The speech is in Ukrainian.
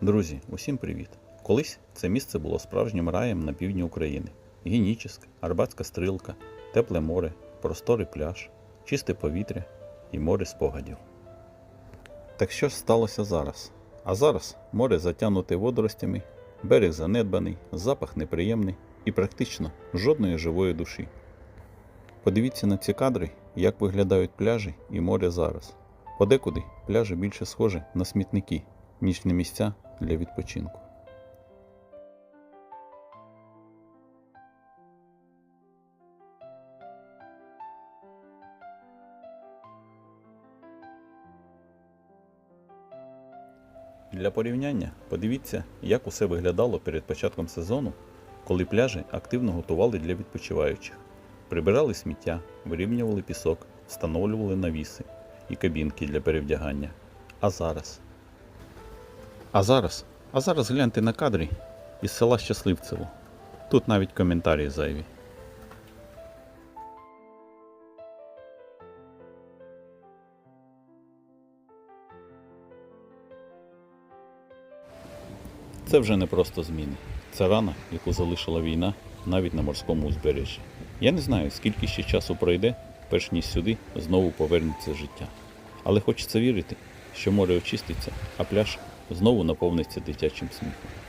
Друзі, усім привіт! Колись це місце було справжнім раєм на півдні України. Генічеськ, Арбатська стрілка, тепле море, просторий пляж, чисте повітря і море спогадів. Так що ж сталося зараз? А зараз море затягнуте водоростями, берег занедбаний, запах неприємний і практично жодної живої душі. Подивіться на ці кадри, як виглядають пляжі і море зараз. Подекуди пляжі більше схожі на смітники, ніж на місця для відпочинку. Для порівняння подивіться, як усе виглядало перед початком сезону, коли пляжі активно готували для відпочиваючих. Прибирали сміття, вирівнювали пісок, встановлювали навіси і кабінки для перевдягання. А зараз. А зараз. А зараз гляньте на кадрі із села Щасливцево. Тут навіть коментарі зайві. Це вже не просто зміни. Це рана, яку залишила війна навіть на морському узбережжі. Я не знаю, скільки ще часу пройде, перш ніж сюди знову повернеться життя. Але хочеться вірити, що море очиститься, а пляж знову наповниться дитячим сміхом.